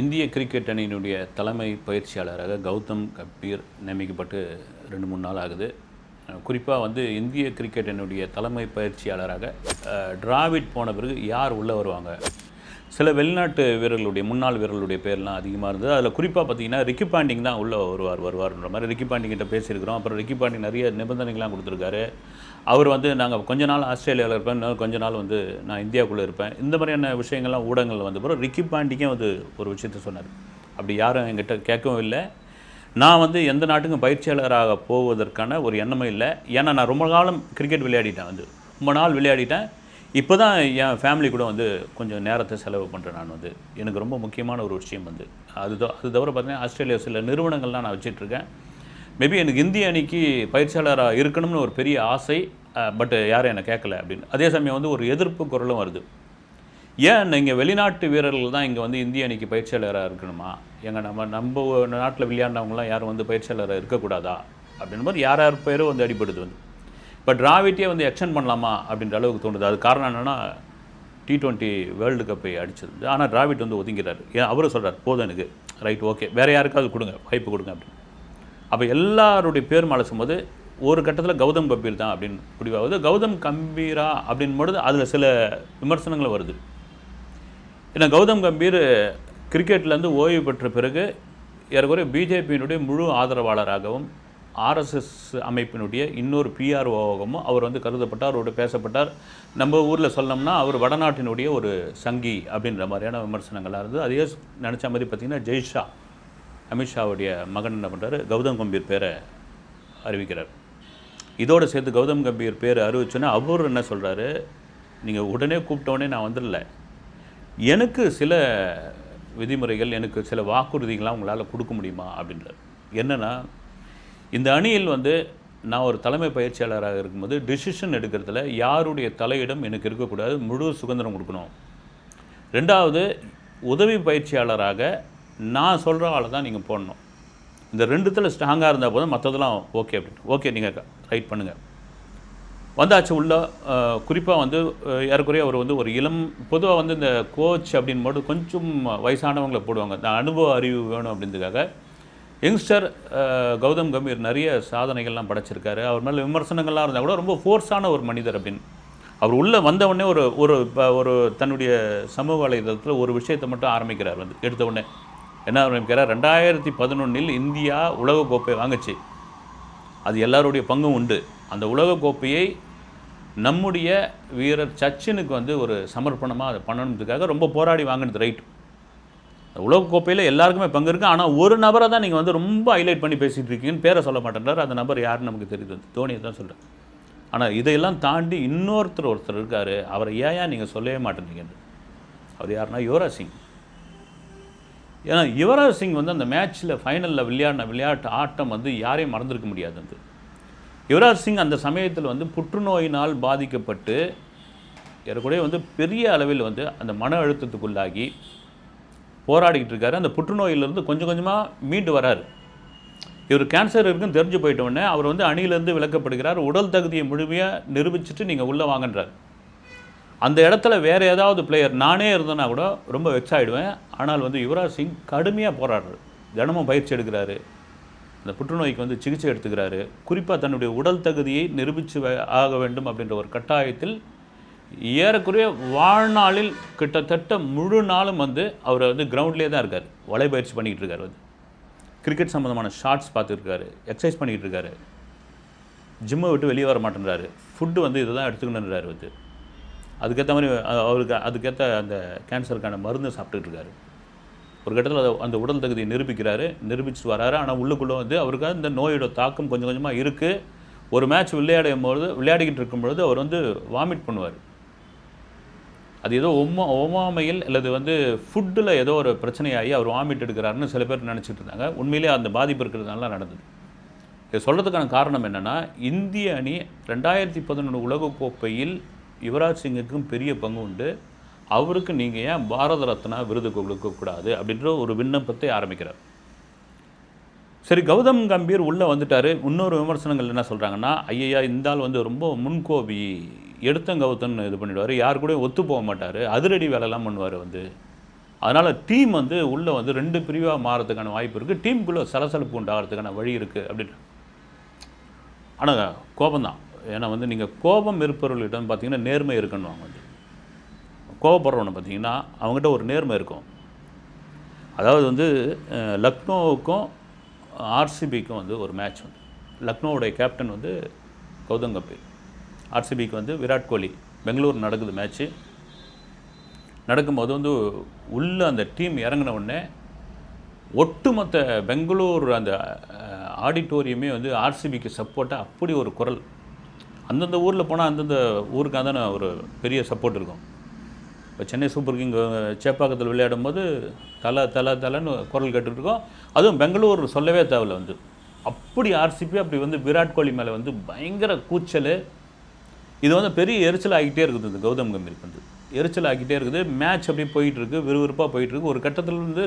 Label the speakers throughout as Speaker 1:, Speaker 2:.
Speaker 1: இந்திய கிரிக்கெட் அணியினுடைய தலைமை பயிற்சியாளராக கௌதம் கம்பீர் நியமிக்கப்பட்டு ரெண்டு மூணு நாள் ஆகுது. குறிப்பாக வந்து இந்திய கிரிக்கெட் அணியுடைய தலைமை பயிற்சியாளராக டிராவிட் போன பிறகு யார் உள்ளே வருவாங்க? சில வெளிநாட்டு வீரர்களுடைய முன்னாள் வீரர்களுடைய பேர்லாம் அதிகமாக இருந்தது. அதில் குறிப்பாக பார்த்தீங்கன்னா ரிக்கி பாண்டிங் தான் உள்ளே வருவார் வருவார்ன்ற மாதிரி ரிக்கி பாண்டிங்கிட்ட பேசியிருக்கிறோம். அப்புறம் ரிக்கி பாண்டிங் நிறைய நிபந்தனைகள்லாம் கொடுத்துருக்காரு. அவர் வந்து நாங்கள் கொஞ்ச நாள் ஆஸ்திரேலியாவில் இருப்பேன் இன்னும் கொஞ்ச நாள் வந்து நான் இந்தியாவுக்குள்ளே இருப்பேன். இந்த மாதிரியான விஷயங்கள்லாம் ஊடகங்கள் வந்த பிறகு ரிக்கி பாண்டிக்கே வந்து ஒரு விஷயத்த சொன்னார். அப்படி யாரும் என்கிட்ட கேட்கவும் இல்லை. நான் வந்து எந்த நாட்டுக்கும் பயிற்சியாளராக போவதற்கான ஒரு எண்ணமும் இல்லை. ஏன்னா நான் ரொம்ப காலம் கிரிக்கெட் விளையாடிட்டேன் வந்து. ரொம்ப நாள் விளையாடிட்டேன். இப்போ தான் என் ஃபேமிலி கூட வந்து கொஞ்சம் நேரத்தை செலவு பண்ணுறேன் நான் வந்து. எனக்கு ரொம்ப முக்கியமான ஒரு விஷயம் வந்து. அது தவிர- அது தவிர பார்த்தீங்கன்னா ஆஸ்திரேலியா சில நிறுவனங்கள்லாம் நான் வச்சிட்ருக்கேன். மேபி எனக்கு இந்திய அணிக்கு பயிற்சியாளராக இருக்கணும்னு ஒரு பெரிய ஆசை பட் யாரும் என்னை கேட்கல அப்படின்னு. அதே சமயம் வந்து ஒரு எதிர்ப்பு குரலும் வருது. ஏன் இங்கே வெளிநாட்டு வீரர்கள் தான் இங்கே வந்து இந்திய அணிக்கு பயிற்சியாளராக இருக்கணுமா? எங்கள் நம்ம நம்ம நாட்டில் விளையாண்டவங்களாம் யாரும் வந்து பயிற்சியாளராக இருக்கக்கூடாதா? அப்படின்ற மாதிரி யார் யார் பேரும் வந்து அடிபடுது வந்து. இப்போ டிராவிட்டே வந்து எக்ஸ்டெண்ட் பண்ணலாமா அப்படின்ற அளவுக்கு தோணுது. அது காரணம் என்னென்னா டி டுவெண்ட்டி வேர்ல்டு கப்பை அடிச்சது ஆனால் டிராவிட் வந்து ஒதுங்கிறாரு. ஏன்? அவரும் சொல்கிறார் போதும் எனக்கு. ரைட் ஓகே வேறு யாருக்காவது கொடுங்க. வாய்ப்பு கொடுங்க அப்படின்னு. அப்போ எல்லாருடைய பேர் அலசும் போது ஒரு கட்டத்தில் கௌதம் கம்பீர் தான் அப்படின்னு முடிவாகுது. கௌதம் கம்பீரா அப்படின் பொழுது அதில் சில விமர்சனங்கள் வருது. ஏன்னா கௌதம் கம்பீர் கிரிக்கெட்லேருந்து ஓய்வு பெற்ற பிறகு ஏறக்குறைய பிஜேபியினுடைய முழு ஆதரவாளராகவும் ஆர்எஸ்எஸ் அமைப்பினுடைய இன்னொரு பிஆர்ஓவாகவும் அவர் வந்து கருதப்பட்டார் அவரோட பேசப்பட்டார். நம்ம ஊரில் சொன்னோம்னா அவர் வடநாட்டினுடைய ஒரு சங்கி அப்படின்ற மாதிரியான விமர்சனங்களாக இருந்தது. அதே நினச்ச மாதிரி பார்த்திங்கன்னா ஜெய்ஷா அமித்ஷாவுடைய மகன் என்ன பண்ணுறாரு கௌதம் கம்பீர் பேரை அறிவிக்கிறார். இதோடு சேர்த்து கௌதம் கம்பீர் பேர் அறிவிச்சோன்னே அவர் என்ன சொல்கிறாரு நீங்கள் உடனே கூப்பிட்டோடனே நான் வந்துடல. எனக்கு சில விதிமுறைகள் எனக்கு சில வாக்குறுதிகள்லாம் உங்களால் கொடுக்க முடியுமா அப்படின்றார். என்னென்னா இந்த அணியில் வந்து நான் ஒரு தலைமை பயிற்சியாளராக இருக்கும்போது டிசிஷன் எடுக்கிறதுல யாருடைய தலையிடம் எனக்கு இருக்கக்கூடாது முழு சுதந்திரம் கொடுக்கணும். ரெண்டாவது உதவி பயிற்சியாளராக நான் சொல்கிற ஆளை தான் நீங்கள் போடணும். இந்த ரெண்டுத்தில் ஸ்ட்ராங்காக இருந்தால் போதும் மற்றதெல்லாம் ஓகே அப்படின்னு ஓகே நீங்கள் ரைட் பண்ணுங்கள் வந்தாச்சு உள்ள குறிப்பாக வந்து ஏறக்குறைய அவர் வந்து ஒரு இளம் பொதுவாக வந்து இந்த கோச் அப்படின்னு போது கொஞ்சம் வயசானவங்களை போடுவாங்க. இந்த அனுபவ அறிவு வேணும் அப்படின்றதுக்காக யங்ஸ்டர் கௌதம் கம்பீர் நிறைய சாதனைகள்லாம் படைச்சிருக்காரு. அவர் மேலே விமர்சனங்கள்லாம் இருந்தால் கூட ரொம்ப ஃபோர்ஸான ஒரு மனிதர் அப்படின்னு அவர் உள்ளே வந்தவுடனே ஒரு ஒரு ஒரு தன்னுடைய சமூக வலைதளத்தில் ஒரு விஷயத்தை மட்டும் ஆரம்பிக்கிறார் வந்து எடுத்த உடனே. என்ன ஆரம்பிக்கிறார்? ரெண்டாயிரத்தி பதினொன்றில் இந்தியா உலகக்கோப்பை வாங்குச்சு. அது எல்லாருடைய பங்கும் உண்டு. அந்த உலகக்கோப்பையை நம்முடைய வீரர் சச்சினுக்கு வந்து ஒரு சமர்ப்பணமாக அதை பண்ணணுன்றதுக்காக ரொம்ப போராடி வாங்கினது ரைட். உலகக்கோப்பையில் எல்லாருக்குமே பங்கு இருக்குது ஆனால் ஒரு நபரை தான் நீங்கள் வந்து ரொம்ப ஹைலைட் பண்ணி பேசிகிட்டு இருக்கீங்கன்னு பேரை சொல்ல மாட்டேன்றார். அந்த நபர் யாருன்னு நமக்கு தெரியுது. தோனியை தான் சொல்கிறேன் ஆனால் இதையெல்லாம் தாண்டி இன்னொருத்தர் ஒருத்தர் இருக்கார். அவரை ஏன் நீங்கள் சொல்லவே மாட்டேன்றீங்க? அவர் யாருன்னா? யுவராஜ் சிங். ஏன்னா யுவராஜ் சிங் வந்து அந்த மேட்ச்சில் ஃபைனலில் விளையாடின விளையாட்டு ஆட்டம் வந்து யாரையும் மறந்திருக்க முடியாது வந்து யுவராஜ் சிங் அந்த சமயத்தில் வந்து புற்றுநோயினால் பாதிக்கப்பட்டு ஏறக்குறைய வந்து பெரிய அளவில் வந்து அந்த மன அழுத்தத்துக்குள்ளாகி போராடிக்கிட்டு இருக்காரு. அந்த புற்றுநோயிலிருந்து கொஞ்சம் கொஞ்சமாக மீண்டு வராரு. இவர் கேன்சர் இருக்குன்னு தெரிஞ்சு போயிட்டோடனே அவர் வந்து அணியிலேருந்து விளக்கப்படுகிறார் உடல் தகுதியை முழுமையாக நிரூபிச்சுட்டு நீங்கள் உள்ளே வாங்கன்றார். அந்த இடத்துல வேறு ஏதாவது பிளேயர் நானே இருந்தேன்னா கூட ரொம்ப வெக்ஸ் ஆகிடுவேன் ஆனால் வந்து யுவராஜ் சிங் கடுமையாக போராடுறாரு. தினமும் பயிற்சி எடுக்கிறாரு. அந்த புற்றுநோய்க்கு வந்து சிகிச்சை எடுத்துக்கிறாரு. குறிப்பாக தன்னுடைய உடல் தகுதியை நிரூபித்து ஆக வேண்டும் அப்படின்ற ஒரு கட்டாயத்தில் ஏறக்குறைய வாழ்நாளில் கிட்டத்தட்ட முழு நாளும் வந்து அவர் வந்து கிரவுண்ட்லேயே தான் இருக்கார். வலைபயிற்சி பண்ணிக்கிட்டு இருக்காரு வந்து. கிரிக்கெட் சம்மந்தமான ஷார்ட்ஸ் பார்த்துருக்காரு எக்ஸசைஸ் பண்ணிக்கிட்டு இருக்காரு. ஜிம்மை விட்டு வெளியே வர மாட்டேன்றாரு. ஃபுட்டு வந்து இதை தான் எடுத்துக்கணுன்றாரு வந்து. அதுக்கேற்ற மாதிரி அவருக்கு அதுக்கேற்ற அந்த கேன்சருக்கான மருந்து சாப்பிட்டுட்டு இருக்காரு. ஒரு கட்டத்தில் அந்த உடல் தகுதியை நிரூபிக்கிறாரு. நிரூபித்து வராரு. ஆனால் உள்ளுக்குள்ளே வந்து அவருக்கு இந்த நோயோட தாக்கம் கொஞ்சம் கொஞ்சமாக இருக்குது ஒரு மேட்ச் விளையாடும் பொழுது விளையாடிக்கிட்டு இருக்கும் பொழுது அவர் வந்து வாமிட் பண்ணுவார். அது ஏதோ ஒம்மா ஒமாமையில் அல்லது வந்து ஃபுட்டில் ஏதோ ஒரு பிரச்சனையாகி அவர் வாமிட் எடுக்கிறாருன்னு சில பேர் நினச்சிட்டு இருந்தாங்க. உண்மையிலேயே அந்த பாதிப்பு இருக்கிறதுனால நடந்தது. இதை சொல்கிறதுக்கான காரணம் என்னென்னா இந்திய அணி ரெண்டாயிரத்தி பதினொன்று உலகக்கோப்பையில் யுவராஜ் சிங்குக்கும் பெரிய பங்கு உண்டு. அவருக்கு நீங்கள் ஏன் பாரத ரத்னா விருது கொடுக்கக்கூடாது அப்படின்ற ஒரு விண்ணப்பத்தை ஆரம்பிக்கிறார். சரி கௌதம் கம்பீர் உள்ளே வந்துட்டார். இன்னொரு விமர்சனங்கள் என்ன சொல்கிறாங்கன்னா ஐயா இந்த ஆள் வந்து ரொம்ப முன்கோபி எடுத்தங்கவுத்தன் இது பண்ணிடுவார். யார் கூட ஒத்து போக மாட்டார். அதிரடி வேலைலாம் பண்ணுவார் வந்து. அதனால் டீம் வந்து உள்ளே வந்து ரெண்டு பிரிவாக மாறதுக்கான வாய்ப்பு இருக்குது டீமுக்குள்ளே சலசலப்பு உண்டாகிறதுக்கான வழி இருக்குது அப்படின்னு. ஆனால் கோபம்தான். ஏன்னா வந்து நீங்கள் கோபம் இருப்பவர்களிடம் பார்த்தீங்கன்னா நேர்மை இருக்குன்னு வந்து. கோபப்படுறவனை பார்த்தீங்கன்னா அவங்ககிட்ட ஒரு நேர்மை இருக்கும். அதாவது வந்து லக்னோவுக்கும் ஆர்சிபிக்கும் வந்து ஒரு மேட்ச் வந்து லக்னோவுடைய கேப்டன் வந்து கௌதம் கம்பீர் ஆர்சிபிக்கு வந்து விராட் கோலி. பெங்களூர் நடக்குது மேட்ச்சு நடக்கும்போது வந்து உள்ளே அந்த டீம் இறங்கின உடனே ஒட்டுமொத்த பெங்களூர் அந்த ஆடிட்டோரியமே வந்து ஆர்சிபிக்கு சப்போர்ட்டாக அப்படி ஒரு குரல். அந்தந்த ஊரில் போனால் அந்தந்த ஊருக்காக தானே ஒரு பெரிய சப்போர்ட் இருக்கும். இப்போ சென்னை சூப்பர் கிங் சேப்பாக்கத்தில் விளையாடும் போது தலை தலை தலைன்னு குரல் கேட்டுட்டு அதுவும் பெங்களூர் சொல்லவே தேவையில்ல வந்து. அப்படி ஆர்சிபி அப்படி வந்து விராட் கோலி மேலே வந்து பயங்கர கூச்சல். இது வந்து பெரிய எரிச்சல் ஆகிட்டே இருக்குது இந்த கௌதம் கம்பீருக்கு வந்து. எரிச்சல் ஆகிட்டே இருக்குது. மேட்ச் அப்படி போயிட்டுருக்கு விறுவிறுப்பாக போயிட்டுருக்கு ஒரு கட்டத்தில் இருந்து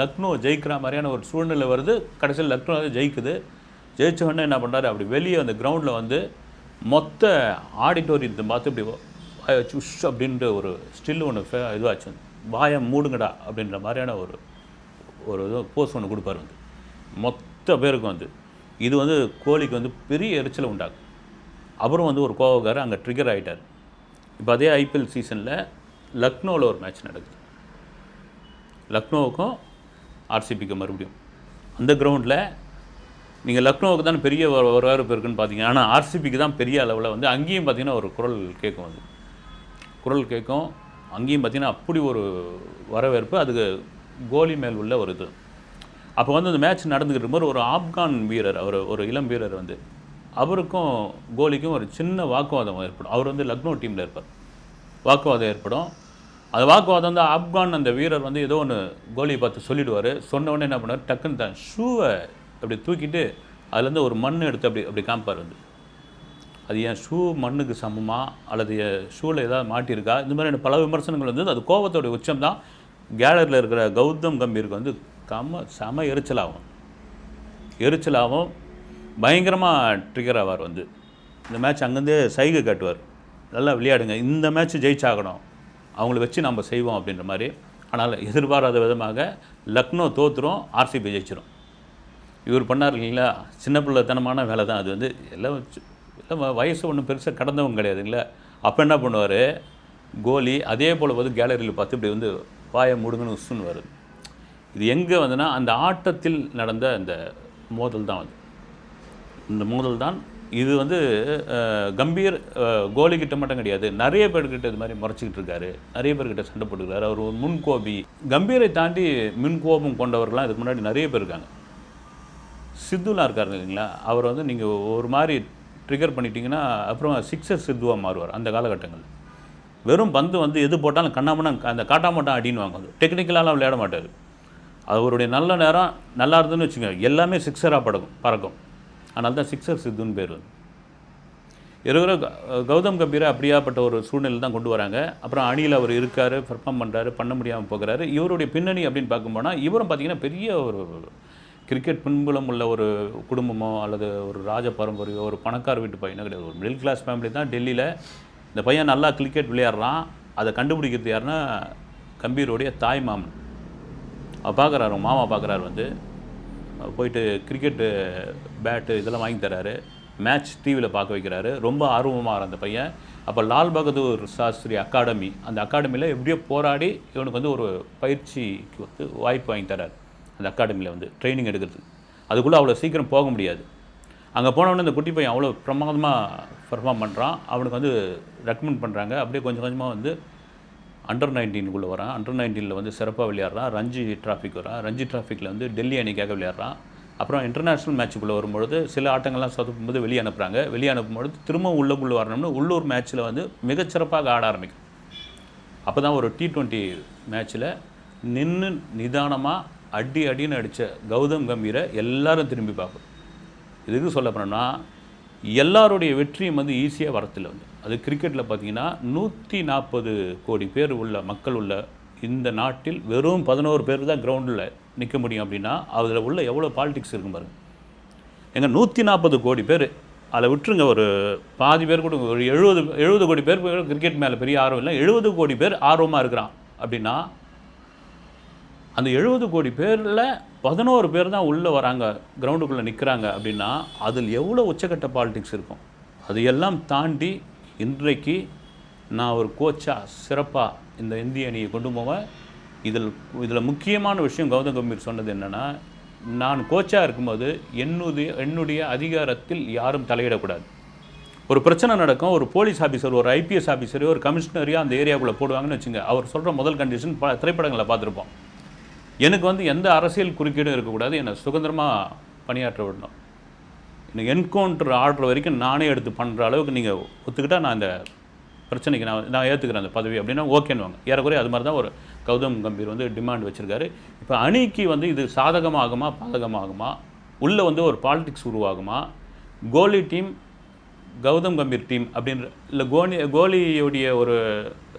Speaker 1: லக்னோ ஜெயிக்கிற மாதிரியான ஒரு சூழ்நிலை வருது. கடைசியில் லக்னோ வந்து ஜெயிக்குது. ஜெயிச்ச உடனே என்ன பண்ணுறாரு அப்படி வெளியே அந்த கிரவுண்டில் வந்து மொத்த ஆடிட்டோரியத்தை பார்த்து இப்படி வாயை வச்சு உஷ் அப்படின்ற ஒரு ஸ்டில் ஒன்று இதுவாச்சு. வாயை மூடுங்கடா அப்படின்ற மாதிரியான ஒரு ஒரு இது போஸ் ஒன்று கொடுப்பாரு வந்து. மொத்த பேருக்கும் வந்து. இது வந்து கோழிக்கு வந்து பெரிய எரிச்சலை உண்டாகும் அப்புறம் வந்து ஒரு கோவக்காரர் அங்கே ட்ரிகர் ஆகிட்டார் இப்போ அதே ஐபிஎல் சீசனில் லக்னோவில் ஒரு மேட்ச் நடக்குது. லக்னோவுக்கும் ஆர்சிபிக்கு மறுபடியும். அந்த கிரவுண்டில் நீங்கள் லக்னோவுக்கு தான் பெரிய வரவேற்பு இருக்குன்னு பார்த்தீங்க ஆனால் ஆர்சிபிக்கு தான் பெரிய அளவில் வந்து அங்கேயும் பார்த்தீங்கன்னா ஒரு குரல் கேட்கும் வந்து. குரல் கேட்கும். அங்கேயும் பார்த்திங்கன்னா அப்படி ஒரு வரவேற்பு. அதுக்கு கோலி மேல் உள்ள ஒரு இது. அப்போ வந்து அந்த மேட்ச் நடந்துக்கிட்டு இருக்கும்போது ஒரு ஆப்கான் வீரர் அவர் ஒரு இளம் வீரர் வந்து அவருக்கும் கோலிக்கும் ஒரு சின்ன வாக்குவாதம் ஏற்படும். அவர் வந்து லக்னோ டீமில் இருப்பார். வாக்குவாதம் ஏற்படும். அந்த வாக்குவாதம் வந்து ஆப்கான் அந்த வீரர் வந்து ஏதோ ஒன்று கோலியை பார்த்து சொல்லிடுவார். சொன்னவொடனே என்ன பண்ணுவார்? டக்குன்னு தான் ஷூவை அப்படி தூக்கிட்டு அதுலேருந்து ஒரு மண் எடுத்து அப்படி அப்படி காமிப்பார் வந்து. அது என் ஷூ மண்ணுக்கு சமமா? அல்லது என் ஷூவில் ஏதாவது மாட்டியிருக்கா? இந்த மாதிரி பல விமர்சனங்கள் வந்து அது கோபத்தோட உச்சம் தான். கேலரியில் இருக்கிற கௌதம் கம்பீருக்கு வந்து கம செம எரிச்சலாகும். எரிச்சலாகவும் பயங்கரமாக ட்ரிகர் ஆவார் வந்து. இந்த மேட்ச் அங்கேருந்தே சைகை காட்டுவார். நல்லா விளையாடுங்க. இந்த மேட்ச் ஜெயிச்சாகணும். அவங்கள வச்சு நம்ம செய்வோம் அப்படின்ற மாதிரி. ஆனால் எதிர்பாராத விதமாக லக்னோ தோத்துரும் ஆர்சிபி ஜெயிச்சிரும். இவர் பண்ணார் இல்லைங்களா? சின்ன பிள்ளைத்தனமான வேலை தான் அது வந்து. எல்லாம் நம்ம வயசு ஒன்றும் பெருசாக கடந்தவங்க கிடையாதுங்களே. அப்போ என்ன பண்ணுவார்? கோலி அதே போல் வந்து கேலரியில் பார்த்து இப்படி வந்து வாயை முடுங்கன்னு உசுன்னு வருது. இது எங்கே வந்துன்னா அந்த ஆட்டத்தில் நடந்த அந்த மோதல் தான் வந்து இந்த மோதல் தான் இது வந்து கம்பீர் கோலி கிட்ட மட்டும் கிடையாது. நிறைய பேர்கிட்ட இது மாதிரி முறைச்சிக்கிட்டு இருக்காரு. நிறைய பேர்கிட்ட சண்டை போட்டுக்கிறாரு. அவர் ஒரு முன்கோபி. கம்பீரை தாண்டி முன்கோபம் கொண்டவர்கள்லாம் இதுக்கு முன்னாடி நிறைய பேர் இருக்காங்க. சித்துலாம் இருக்காரு இல்லைங்களா? அவர் வந்து நீங்கள் ஒரு மாதிரி ட்ரிகர் பண்ணிட்டீங்கன்னா அப்புறம் சிக்ஸர் சித்துவாக மாறுவார் அந்த காலகட்டங்கள் வெறும் பந்து வந்து எது போட்டாலும் கண்ணாமண்ணா அந்த காட்டாமட்டம் அடின்னுவாங்க அது டெக்னிக்கலாலாம் விளையாட மாட்டார். அவருடைய நல்ல நேரம் நல்லா இருந்துன்னு வச்சுக்கோங்க. எல்லாமே சிக்ஸராக படக்கும் பறக்கும். அதனால தான் சிக்ஸர் சித்துன்னு பேர் வந்து இருக்கிற க- கௌதம் கம்பீரை அப்படியாப்பட்ட ஒரு சூழ்நிலை தான் கொண்டு வராங்க. அப்புறம் அணியில் அவர் இருக்கார் பெர்ஃபார்ம் பண்ணுறாரு பண்ண முடியாமல் போகிறாரு. இவருடைய பின்னணி அப்படின்னு பார்க்கும்போனா இவரும் பார்த்தீங்கன்னா பெரிய ஒரு கிரிக்கெட் பின்புலம் உள்ள ஒரு குடும்பமோ அல்லது ஒரு ராஜ பரம்பரையோ ஒரு பணக்கார வீட்டு பையனோ கிடையாது. ஒரு மிடில் கிளாஸ் ஃபேமிலி தான் டெல்லியில் இந்த பையன் நல்லா கிரிக்கெட் விளையாடுறான். அதை கண்டுபிடிக்கிறது யாருன்னா கம்பீருடைய தாய் மாமன். அவர் பார்க்குறாரு மாமா பார்க்குறாரு வந்து. போயிட்டு கிரிக்கெட்டு பேட்டு இதெல்லாம் வாங்கி தராரு மேட்ச் டிவியில் பார்க்க வைக்கிறாரு. ரொம்ப ஆர்வமாக அந்த பையன். அப்போ லால் பகதூர் சாஸ்திரி அகாடமி அந்த அகாடமியில் எப்படியோ போராடி இவனுக்கு வந்து ஒரு பயிற்சிக்கு வந்து வாய்ப்பு வாங்கி தராரு அந்த அகாடமியில் வந்து ட்ரைனிங் எடுக்கிறது. அதுக்குள்ளே அவ்வளோ சீக்கிரம் போக முடியாது. அங்கே போனவொடனே அந்த குட்டி பையன் அவ்வளோ பிரமாதமாக பெர்ஃபார்ம் பண்ணுறான் அவனுக்கு வந்து ரெக்கமெண்ட் பண்ணுறாங்க அப்படியே கொஞ்சம் கொஞ்சமாக வந்து அண்டர் நைன்டீனுக்குள்ளே வரான். அண்டர் நைன்டீனில் வந்து சிறப்பாக விளையாடுறான். ரஞ்சி டிராஃபிக் வரான். ரஞ்சி டிராஃபிக்கில் வந்து டெல்லி அணிக்காக விளையாடுறான். அப்புறம் இன்டர்நேஷ்னல் மேட்சுக்குள்ளே வரும்பொழுது சில ஆட்டங்கள்லாம் சொதப்பும்போது வெளியே அனுப்புகிறாங்க வெளியே அனுப்பும்பொழுது திரும்ப உள்ளக்குள்ளே வரணும்னு உள்ளூர் மேட்ச்சில் வந்து மிகச்சிறப்பாக ஆட ஆரம்பிக்கும். அப்போ தான் ஒரு டி ட்வெண்ட்டி மேட்ச்சில் நின்று நிதானமாக அடி அடின்னு அடித்த கௌதம் கம்பீரை எல்லாரும் திரும்பி பார்ப்போம். இதுக்கு சொல்ல போனோம்னா எல்லாருடைய வெற்றியும் வந்து ஈஸியாக வரத்தில் வந்து. அது கிரிக்கெட்டில் பார்த்தீங்கன்னா நூற்றி நாற்பது கோடி பேர் உள்ள மக்கள் உள்ள இந்த நாட்டில் வெறும் பதினோரு பேர் தான் கிரவுண்டில் நிற்க முடியும் அப்படின்னா அதில் உள்ள எவ்வளோ பாலிடிக்ஸ் இருக்கும் பாருங்கள் எங்கள் நூற்றி நாற்பது கோடி பேர் அதில் விட்டுருங்க ஒரு பாதி பேர் கூட ஒரு எழுபது எழுபது கோடி பேர் கிரிக்கெட் மேலே பெரிய ஆர்வம் இல்லை எழுபது கோடி பேர் ஆர்வமாக இருக்கிறான் அப்படின்னா அந்த எழுபது கோடி பேரில் பதினோரு பேர் தான் உள்ளே வராங்க கிரவுண்டுக்குள்ளே நிற்கிறாங்க அப்படின்னா அதில் எவ்வளோ உச்சக்கட்ட பாலிடிக்ஸ் இருக்கும்? அதையெல்லாம் தாண்டி இன்றைக்கு நான் ஒரு கோச்சாக சிறப்பாக இந்த இந்திய அணியை கொண்டு போவேன். இதில் இதில் முக்கியமான விஷயம் கௌதம் கம்பீர் சொன்னது என்னென்னா நான் கோச்சாக இருக்கும்போது என்னுடைய என்னுடைய அதிகாரத்தில் யாரும் தலையிடக்கூடாது. ஒரு பிரச்சனை நடக்கும் ஒரு போலீஸ் ஆஃபீஸர் ஒரு ஐபிஎஸ் ஆஃபீஸரையோ ஒரு கமிஷனரையோ அந்த ஏரியாவுக்குள்ளே போடுவாங்கன்னு வச்சுங்க அவர் சொல்கிற முதல் கண்டிஷன் ப திரைப்படங்களை பார்த்துருப்போம். எனக்கு வந்து எந்த அரசியல் குறுக்கீடும் இருக்கக்கூடாது. என்னை சுதந்திரமாக பணியாற்ற விடணும். எனக்கு என்கவுண்டர் ஆர்டர் வரைக்கும் நானே எடுத்து பண்ணுற அளவுக்கு நீங்கள் ஒத்துக்கிட்டால் நான் இந்த பிரச்சனைக்கு நான் நான் ஏற்றுக்கிறேன் அந்த பதவி அப்படின்னா ஓகேன்னுவாங்க. ஏறக்குறைய அது மாதிரி தான் ஒரு கௌதம் கம்பீர் வந்து டிமாண்ட் வச்சுருக்காரு. இப்போ அணிக்கு வந்து இது சாதகமாகுமா பாதகமாகுமா? உள்ளே வந்து ஒரு பாலிடிக்ஸ் உருவாகுமா? கோலி டீம் கௌதம் கம்பீர் டீம் அப்படின்ற இல்லை கோலி கோலியுடைய ஒரு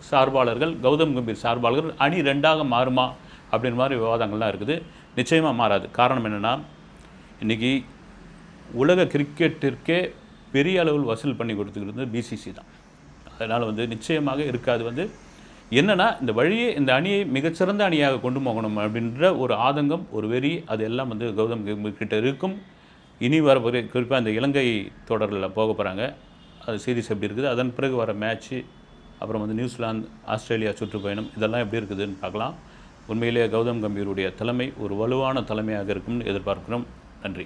Speaker 1: சார்பாளர்கள் கௌதம் கம்பீர் சார்பாளர்கள் அணி ரெண்டாக மாறுமா? அப்படின்ற மாதிரி விவாதங்கள்லாம் இருக்குது. நிச்சயமாக மாறாது. காரணம் என்னென்னா இன்றைக்கி உலக கிரிக்கெட்டிற்கே பெரிய அளவில் வசூல் பண்ணி கொடுத்துக்கிறது பிசிசி தான். அதனால் வந்து நிச்சயமாக இருக்காது. வந்து என்னென்னா இந்த வழியை இந்த அணியை மிகச்சிறந்த அணியாக கொண்டு போகணும் அப்படின்ற ஒரு ஆதங்கம் ஒரு வெறி அது எல்லாம் வந்து கௌதம் கிட்ட இருக்கும். இனி வர குறிப்பாக இந்த இலங்கை தொடரில் போக போகிறாங்க அது சீரீஸ் எப்படி இருக்குது? அதன் பிறகு வர மேட்ச்சு அப்புறம் வந்து நியூசிலாந்து ஆஸ்திரேலியா சுற்றுப்பயணம் இதெல்லாம் எப்படி இருக்குதுன்னு பார்க்கலாம். உண்மையிலேயே கௌதம் கம்பீருடைய தலைமை ஒரு வலுவான தலைமையாக இருக்கும்னு எதிர்பார்க்கிறோம். நன்றி.